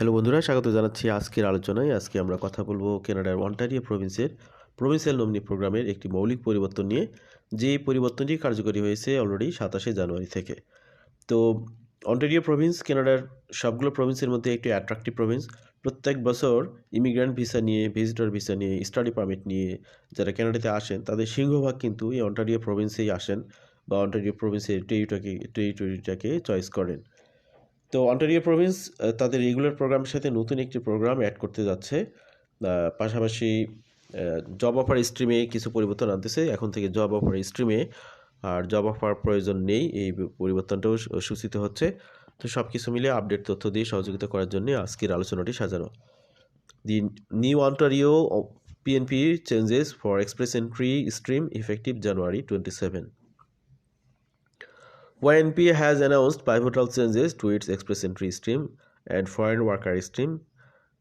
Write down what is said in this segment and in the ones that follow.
Hello বন্ধুরা, স্বাগত জানাচ্ছি আজকের আলোচনায়। আজকে আমরা কথা বলব কানাডার অন্টারিও প্রভিন্সের প্রভিন্সিয়াল নমিনি প্রোগ্রামের একটি মৌলিক পরিবর্তন নিয়ে। যে পরিবর্তনটি কার্যকরী হয়েছে অলরেডি সাতাশে জানুয়ারি থেকে। তো অন্টারিও প্রভিন্স, কানাডার সবগুলো প্রভিন্সের মধ্যে একটি অ্যাট্রাকটিভ প্রভিন্স প্রত্যেক বছর ইমিগ্র্যান্ট ভিসা নিয়ে ভিজিটর ভিসা নিয়ে স্টাডি পারমিট নিয়ে যারা কানাডাতে আসেন, তাদের সিংহভাগ কিন্তু এই অন্টারিও প্রভিন্সেই আসেন বা অন্টারিও প্রভিন্সের টেরিটরিটাকে টেরিটরিটাকে চয়েস করেন। তো অন্টারিও প্রভিন্স তাদের রেগুলার প্রোগ্রামের সাথে নতুন একটি প্রোগ্রাম অ্যাড করতে যাচ্ছে। পাশাপাশি জব অফার স্ট্রিমে কিছু পরিবর্তন আনতেছে। এখন থেকে জব অফার স্ট্রিমে আর জব অফার প্রয়োজন নেই, এই পরিবর্তনটাও সূচিত হচ্ছে। তো সব কিছু মিলে আপডেট তথ্য দিয়ে সহযোগিতা করার জন্য আজকের আলোচনাটি সাজানো। The new Ontario PNP changes for express entry stream effective January twenty seven. YNP has announced pivotal changes to its express entry stream foreign worker stream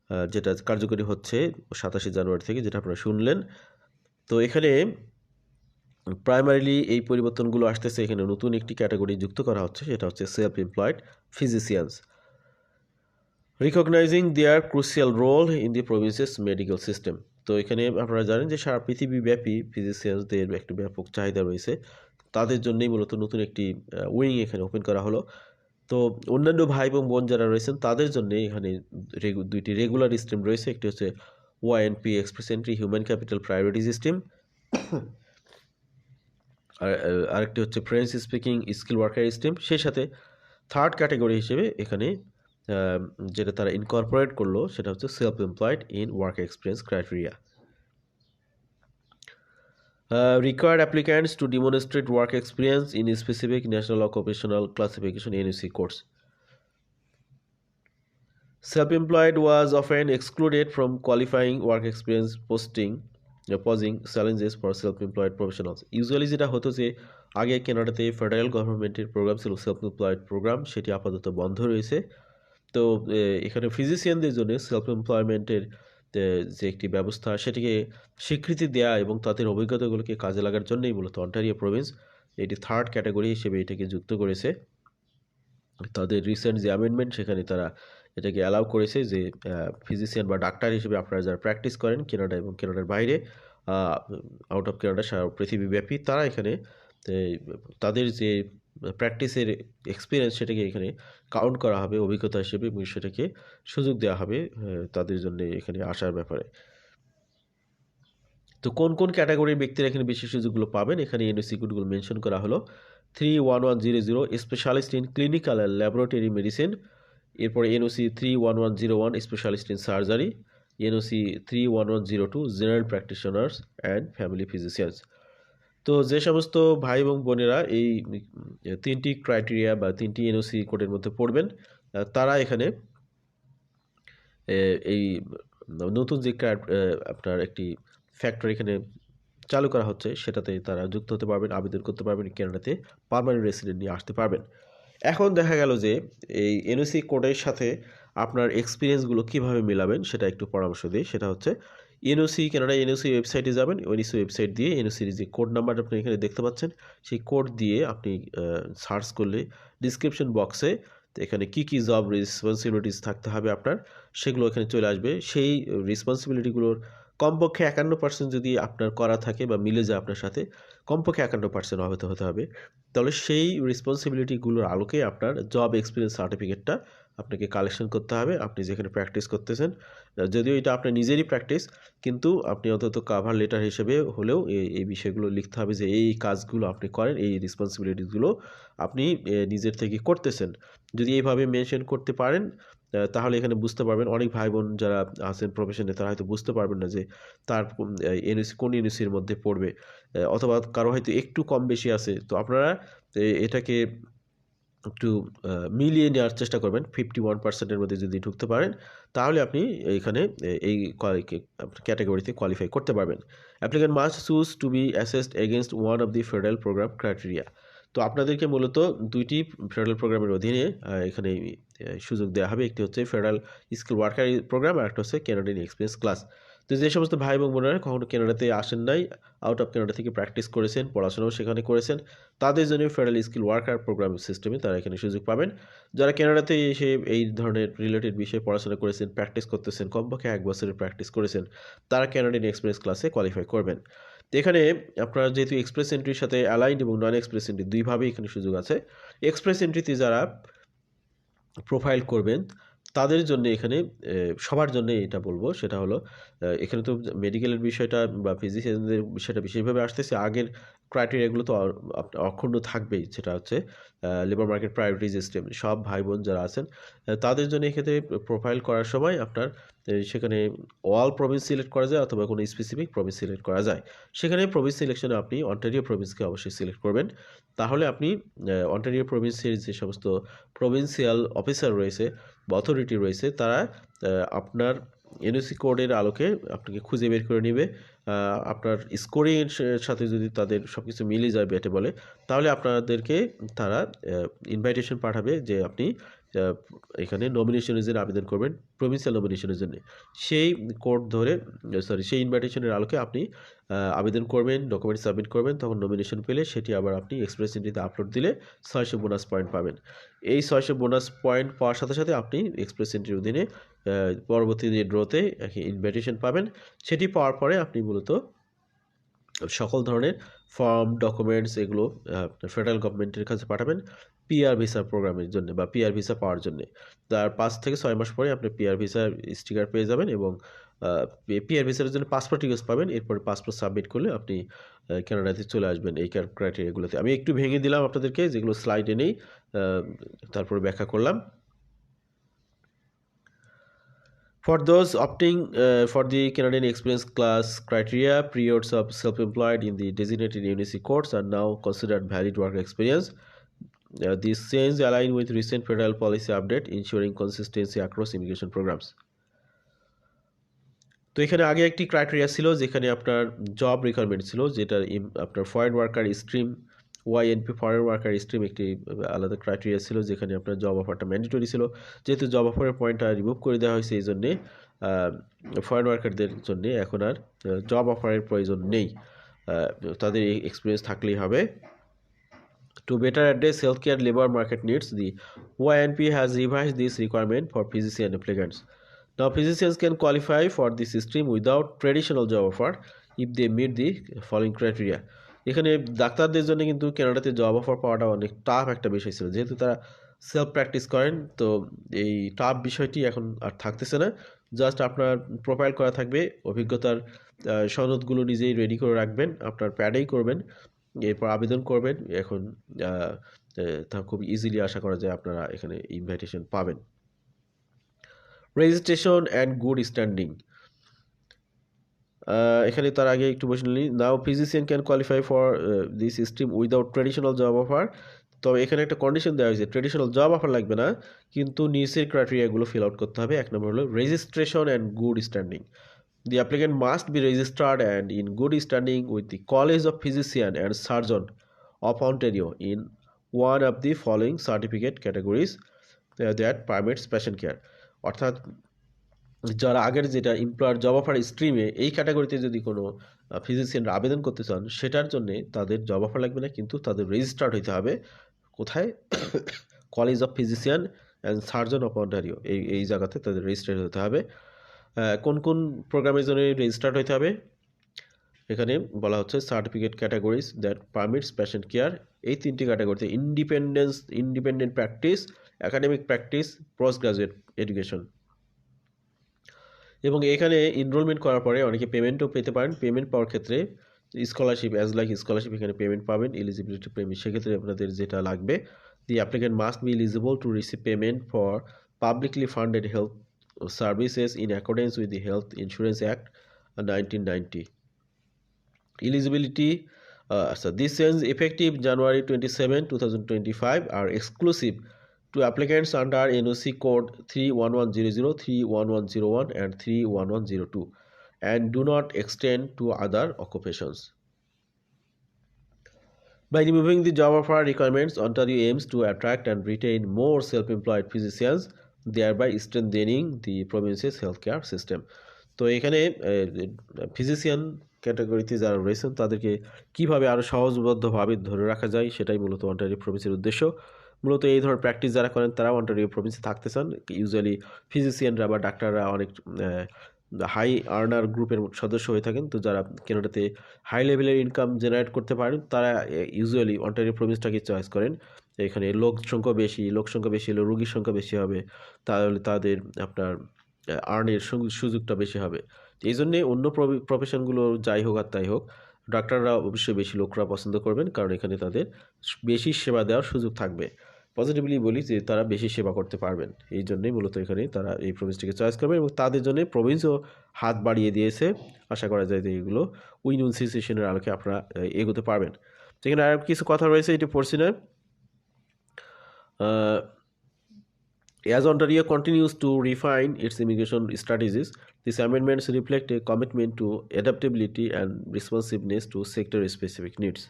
ah, যেটা কার্যকরী হচ্ছে সাতাশে জানুয়ারি থেকে যেটা আপনারা শুনলেন। তো এখানে প্রাইমারিলি এই পরিবর্তনগুলো আসতেছে। এখানে নতুন একটি ক্যাটাগরি যুক্ত করা হচ্ছে সেটা হচ্ছে self employed physicians recognising their crucial role in the province's medical system তো এখানে আপনারা জানেন যে সারা পৃথিবীব্যাপী ফিজিশিয়ানসদের একটা ব্যাপক চাহিদা রয়েছে। তাদের জন্যই মূলত নতুন একটি উইং এখানে ওপেন করা হলো। তো অন্যান্য ভাই এবং বোন যারা রয়েছেন, তাদের জন্য এখানে দুইটি রেগুলার স্ট্রিম রয়েছে। একটি হচ্ছে YNP express entry human capital priority system আর আরেকটি হচ্ছে French speaking skill worker stream সেই সাথে থার্ড ক্যাটাগরি হিসেবে এখানে যেটা তারা ইনকর্পোরেট করল, সেটা হচ্ছে self employed in work experience criteria Uh, required applicants to demonstrate work experience in specific national occupational classification NUC course. Self-employed was often excluded from qualifying work experience posting uh, posing challenges for self-employed professionals. Usually যেটা হতো যে আগে কানাডাতে federal গভর্নমেন্টের program ছিল self employed program সেটি আপাতত বন্ধ রয়েছে তো এখানে ফিজিশিয়ানদের জন্য সেলফ এমপ্লয়মেন্টের যে একটি ব্যবস্থা সেটিকে স্বীকৃতি দেয়া এবং তাদের অভিজ্ঞতাগুলোকে কাজে লাগার জন্যই মূলত অন্টারিও প্রভিন্স এটি থার্ড ক্যাটাগরি হিসেবে এটাকে যুক্ত করেছে। তাদের রিসেন্ট যে অ্যামেন্ডমেন্ট সেখানে তারা এটাকে অ্যালাউ করেছে যে ফিজিশিয়ান বা ডাক্তার হিসেবে আপনারা যারা প্র্যাকটিস করেন কেনাডা এবং কেনাডার বাইরে আউট অফ কেনাডা সারা পৃথিবীব্যাপী, তারা এখানে তাদের যে প্র্যাকটিসের এক্সপিরিয়েন্স সেটাকে এখানে কাউন্ট করা হবে, অভিজ্ঞতা হিসেবে এবং সেটাকে সুযোগ দেওয়া হবে তাদের জন্য এখানে আসার ব্যাপারে। তো কোন কোন ক্যাটাগরির ব্যক্তিরা এখানে বিশেষ সুযোগগুলো পাবেন? এখানে এনওসি কোডগুলো মেনশন করা হলো। Three one one zero zero specialist in clinical and laboratory medicine এরপরে NOC three one one zero one specialist in surgery NOC three one one zero two general practitioners and family physicians তো যে সমস্ত ভাই এবং বোনেরা এই তিনটি criteria বা তিনটি এনওসি কোডের মধ্যে পড়বেন তারা এখানে এই নতুন যে আপনার একটি ফ্যাক্টর এখানে চালু করা হচ্ছে, সেটাতে তারা যুক্ত হতে পারবেন, আবেদন করতে পারবেন কানাডাতে পার্মানেন্ট রেসিডেন্ট নিয়ে আসতে পারবেন। এখন দেখা গেল যে এই এনওসি কোডের সাথে আপনার এক্সপিরিয়েন্সগুলো কীভাবে মেলাবেন, সেটা একটু পরামর্শ দিই, সেটা হচ্ছে এনওসি কানাডা এনওসি ওয়েবসাইটে যাবেন এনওসি ওয়েবসাইট দিয়ে এনওসির যে কোড নাম্বার আপনি এখানে দেখতে পাচ্ছেন, সেই কোড দিয়ে আপনি সার্চ করলে ডিসক্রিপশন বক্সে এখানে কি কি জব রেসপন্সিবিলিটিস থাকতে হবে আপনার, সেগুলো এখানে চলে আসবে। সেই রেসপন্সিবিলিটিগুলোর কমপক্ষে একান্ন পার্সেন্ট যদি আপনার করা থাকে বা মিলে যায় আপনার সাথে, কমপক্ষে একান্ন পার্সেন্ট হতে হতে হবে। তাহলে সেই রেসপন্সিবিলিটিগুলোর আলোকে আপনার জব এক্সপিরিয়েন্স সার্টিফিকেটটা আপনাকে কালেকশন করতে হবে, আপনি যেখানে প্র্যাকটিস করতেছেন। যদিও এটা আপনার নিজেরই প্র্যাকটিস কিন্তু আপনি অন্তত কাভার লেটার হিসেবে হলেও এই বিষয়গুলো লিখতে হবে যে এই কাজগুলো আপনি করেন, এই রেসপন্সিবিলিটিসগুলো আপনি নিজের থেকে করতেছেন। যদি এইভাবে মেনশন করতে পারেন তাহলে এখানে বুঝতে পারবেন, অনেক ভাই বোন যারা আছেন প্রফেশনে তারা হয়তো বুঝতে পারবেন না যে তার এনএসি কোন এনএসির মধ্যে পড়বে। অথবা কারও হয়তো একটু কম বেশি আছে, তো আপনারা এটাকে একটু মিলিয়ে নেওয়ার চেষ্টা করবেন। ফিফটি ওয়ান পার্সেন্টের মধ্যে যদি ঢুকতে পারেন, তাহলে আপনি এখানে এই ক্যাটাগরিতে কোয়ালিফাই করতে পারবেন। Applicant must choose to be assessed against one of the federal program criteria তো আপনাদেরকে মূলত দুইটি ফেডারেল প্রোগ্রামের অধীনে এখানে সুযোগ দেওয়া হবে। একটি হচ্ছে ফেডারেল স্কিল ওয়ার্কার প্রোগ্রাম আর একটা হচ্ছে ক্যানাডিয়ান এক্সপিরিয়েন্স ক্লাস তো যে সমস্ত ভাই এবং বোনেরা কখনো কানাডাতে আসেন নাই আউট অফ কানাডা থেকে প্র্যাকটিস করেছেন, পড়াশোনাও সেখানে করেছেন, তাদের জন্য ফেডারেল স্কিল ওয়ার্কার প্রোগ্রাম সিস্টেমে তারা এখানে সুযোগ পাবেন। যারা কানাডাতে এসে এই ধরনের রিলেটেড বিষয়ে পড়াশোনা করেছেন প্র্যাকটিস করতেছেন, কমপক্ষে এক বছরের প্র্যাকটিস করেছেন, তারা ক্যানাডিয়ান এক্সপ্রেস ক্লাসে কোয়ালিফাই করবেন। এখানে আপনারা যেহেতু এক্সপ্রেস এন্ট্রির সাথে অ্যালাইন্ড এবং নন এক্সপ্রেস এন্ট্রি দুইভাবেই এখানে সুযোগ আছে। এক্সপ্রেস এন্ট্রিতে যারা প্রোফাইল করবেন তাদের জন্য এখানে সবার জন্য এটা বলব, সেটা হলো এখানে তো মেডিকেলের বিষয়টা বা ফিজিশিয়ানদের বিষয়টা বিশেষভাবে আসতেছে। আগের ক্রাইটেরিয়াগুলো তো অখণ্ড থাকবেই। সেটা হচ্ছে লেবার মার্কেট প্রায়োরিটি সিস্টেম সব ভাই বোন যারা আছেন তাদের জন্য এক্ষেত্রে প্রোফাইল করার সময় আপনার সেখানে অল প্রভিন্স সিলেক্ট করা যায় অথবা কোনো স্পেসিফিক প্রভিন্স সিলেক্ট করা যায়। সেখানে প্রভিন্স সিলেকশনে আপনি অন্টারিও প্রভিন্সকে অবশ্যই সিলেক্ট করবেন। তাহলে আপনি অন্টারিও প্রভিন্সের যে সমস্ত প্রভিন্সিয়াল অফিসার রয়েছে বা অথরিটি রয়েছে, তারা আপনার এনওসি কোডের আলোকে আপনাকে খুঁজে বের করে নেবে। আপনার স্কোরিংয়ের সাথে যদি তাদের সব কিছু মিলে যায় ব্যাটে বলে, তাহলে আপনাদেরকে তারা ইনভাইটেশন পাঠাবে যে আপনি এখানে নমিনেশনের জন্য আবেদন করবেন প্রভিন্সিয়াল নমিনেশনের জন্য। সেই কোড ধরে সরি সেই ইনভাইটেশনের আলোকে আপনি আবেদন করবেন ডকুমেন্ট সাবমিট করবেন, তখন নমিনেশন পেলে সেটি আবার আপনি এক্সপ্রেস এন্ট্রিতে আপলোড দিলে ছয়শো বোনাস পয়েন্ট পাবেন। এই ছয়শো বোনাস পয়েন্ট পাওয়ার সাথে সাথে আপনি এক্সপ্রেস এন্ট্রির অধীনে পরবর্তী ড্রোতে ইনভাইটেশন পাবেন, সেটি পাওয়ার পরে আপনি মূলত সকল ধরনের ফর্ম ডকুমেন্টস এগুলো ফেডারেল গভর্নমেন্টের কাছে পাঠাবেন পিআর ভিসা প্রোগ্রামের জন্য বা পিআর ভিসা পাওয়ার জন্য। তার পাঁচ থেকে ছয় মাস পরে আপনি পিআর ভিসা স্টিকার পেয়ে যাবেন এবং পিআর ভিসার জন্য পাসপোর্ট ইউজ পাবেন। এরপরে পাসপোর্ট সাবমিট করলে আপনি ক্যানাডাতে চলে আসবেন এই ক্রাইটেরিয়াগুলোতে আমি একটু ভেঙে দিলাম আপনাদেরকে, যেগুলো স্লাইডে নেই তারপরে ব্যাখ্যা করলাম। For those opting uh, for the Canadian Experience class criteria, periods of self-employed in the designated UNIC courts are now considered valid work experience. Uh, this change align with recent federal policy update ensuring consistency across immigration programs. তো এখানে আগে একটি criteria ছিল যেখানে আপনার job requirement ছিল যেটা আপনার foreign worker stream OINP foreign worker stream একটি আলাদা ক্রাইটেরিয়া ছিল যেখানে আপনার জব অফারটা ম্যান্ডেটরি ছিল। যেহেতু জব অফারের পয়েন্টটা রিমুভ করে দেওয়া হয়েছে, এই জন্যে ফরেন ওয়ার্কারদের জন্যে এখন আর জব অফারের প্রয়োজন নেই। তাদের এক্সপিরিয়েন্স থাকলেই হবে। To better address health care labour market needs the OINP has revise this requirement for physician applicants now physicians can qualify for this stream without traditional job offer if they meet the following criteria এখানে ডাক্তারদের জন্য কিন্তু কেনাডাতে job offer পাওয়াটা অনেক tough একটা বিষয় ছিল। যেহেতু তারা সেলফ প্র্যাকটিস করেন, তো এই টাফ বিষয়টি এখন আর থাকতেছে না। জাস্ট আপনার প্রোফাইল করা থাকবে, অভিজ্ঞতার সনদগুলো নিজেই রেডি করে রাখবেন, আপনার প্যাডেই করবেন, এরপর আবেদন করবেন, এখন তা খুব ইজিলি আশা করা যায় আপনারা এখানে ইনভাইটেশন পাবেন। রেজিস্ট্রেশন অ্যান্ড গুড স্ট্যান্ডিং এখানে তার আগে একটু বসে নিন now physician can qualify for this stream without traditional job offer তবে এখানে একটা কন্ডিশন দেওয়া হয়েছে ট্রেডিশনাল জব অফার লাগবে না, কিন্তু নিউসের ক্রাইটেরিয়াগুলো ফিল আউট করতে হবে। এক নম্বর হলো registration and good standing the applicant must be registered and in good standing with the college of physician and surgeon of Ontario in one of the following certificate categories that private special care অর্থাৎ যারা আগের যেটা employer job offer স্ট্রিমে এই ক্যাটাগরিতে যদি কোনো ফিজিশিয়ানরা আবেদন করতে চান, সেটার জন্যে তাদের জব অফার লাগবে না, কিন্তু তাদের রেজিস্টার্ড হইতে হবে কোথায়? College of physician and surgeon of Ontario এই এই জায়গাতে তাদের রেজিস্টার্ড হতে হবে। কোন কোন প্রোগ্রামের জন্য রেজিস্টার্ড হতে হবে? এখানে বলা হচ্ছে certificate categories that permits patient care এই তিনটি ক্যাটাগরিতে independence independent practice academic practice post graduate education এবং এখানে এনরোলমেন্ট করার পরে অনেকে পেমেন্টও পেতে পারেন পেমেন্ট পাওয়ার ক্ষেত্রে স্কলারশিপ অ্যাজ লাইক স্কলারশিপ এখানে পেমেন্ট পাবেন এলিজিবিলিটি পেমেন্ট সেক্ষেত্রে আপনাদের যেটা লাগবে the applicant must be eligible to receive payment for publicly funded health services in accordance with the Health Insurance Act 1990. Eligibility uh, so this ends effective January 27, 2025 are exclusive to applicants under NOC code 31100, 31101 and 31102 and do not extend to other occupations. By removing the job offer requirements, Ontario aims to attract and retain more self-employed physicians thereby strengthening the province's healthcare system তো এখানে physician ক্যাটাগরিতে যারা রয়েছেন তাদেরকে কীভাবে আরও সহজবদ্ধভাবে ধরে রাখা যায় সেটাই মূলত অন্টারিও প্রভিন্সের উদ্দেশ্য মূলত এই ধরনের প্র্যাকটিস যারা করেন তারা অন্টারিও প্রভিন্সে থাকতে চান। ইউজুয়ালি ফিজিশিয়ানরা বা ডাক্তাররা অনেক হাই আর্নার গ্রুপের সদস্য হয়ে থাকেন। তো যারা কেনাডাতে হাই লেভেলের ইনকাম জেনারেট করতে পারেন, তারা ইউজুয়ালি অন্টারিও প্রভিন্সটাকে চয়েস করেন। এখানে লোক সংখ্যা বেশি, লোক সংখ্যা বেশি হলে রোগীর সংখ্যা বেশি হবে, তাহলে তাদের আপনার আর্নের সুযোগটা বেশি হবে। এই জন্যে অন্য প্রফেশনগুলো যাই হোক আর তাই হোক ডাক্তাররা অবশ্যই বেশি লোকরা পছন্দ করবেন, কারণ এখানে তাদের বেশি সেবা দেওয়ার সুযোগ থাকবে। পজিটিভলি বলি যে, তারা বেশি সেবা করতে পারবেন। এই জন্যই মূলত এখানে তারা এই প্রভিন্সটিকে চয়েস করবেন এবং তাদের জন্য প্রভিন্সও হাত বাড়িয়ে দিয়েছে। আশা করা যায় যে, এগুলো উইন উইন সিচুয়েশনের আলোকে আপনারা এগোতে পারবেন। সেখানে আর কিছু কথা রয়েছে, এটি পড়ছি না। As Ontario continues to refine its immigration strategies, these amendments reflect a commitment to adaptability and responsiveness to sector-specific needs.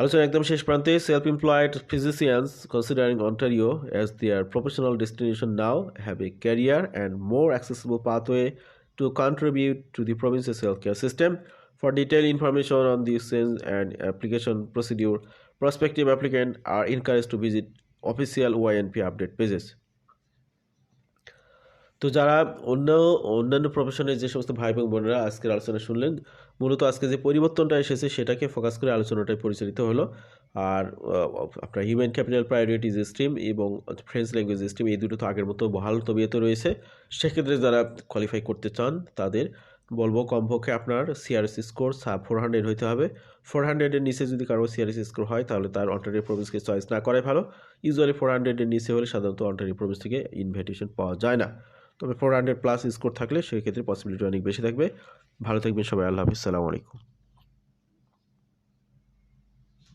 আলোচনা একদম শেষ প্রান্তে self employed physicians considering Ontario as their professional destination now have a career and more accessible pathway to contribute to the province's healthcare system. For detailed information on this change and application procedure, prospective applicants are encouraged to visit official OINP update pages তো যারা অন্য, অন্যান্য প্রফেশনের যে সমস্ত ভাই এবং বোনেরা আজকের আলোচনা শুনলেন, মূলত আজকে যে পরিবর্তনটা এসেছে সেটাকে ফোকাস করে আলোচনাটাই পরিচালিত হলো। আর আপনার হিউম্যান ক্যাপিটাল প্রায়োরিটিজ স্ট্রিম এবং ফ্রেঞ্চ ল্যাঙ্গুয়েজ স্ট্রিম এই দুটো তো আগের মতো বহাল তবিয়তে রয়েছে। সেক্ষেত্রে যারা কোয়ালিফাই করতে চান তাদের বলব কমপক্ষে আপনার সিআরএস স্কোর সাব ফোর হান্ড্রেড হইতে হবে। ফোর হান্ড্রেডের নিচে যদি কারও সিআরএস স্কোর হয়, তাহলে তার অন্টারি প্রভিন্সকে চয়েস না করাই ভালো। ইউজুয়ালি ফোর হান্ড্রেডের নিচে হলে সাধারণত অন্টারি প্রভিন্স থেকে ইনভাইটেশন পাওয়া যায় না। তবে ফোর হান্ড্রেড প্লাস স্কোর থাকলে সেক্ষেত্রে পসিবিলিটি অনেক বেশি থাকবে। ভালো থাকবেন সবাই, আল্লাহ হাফিজ, সালামু আলাইকুম।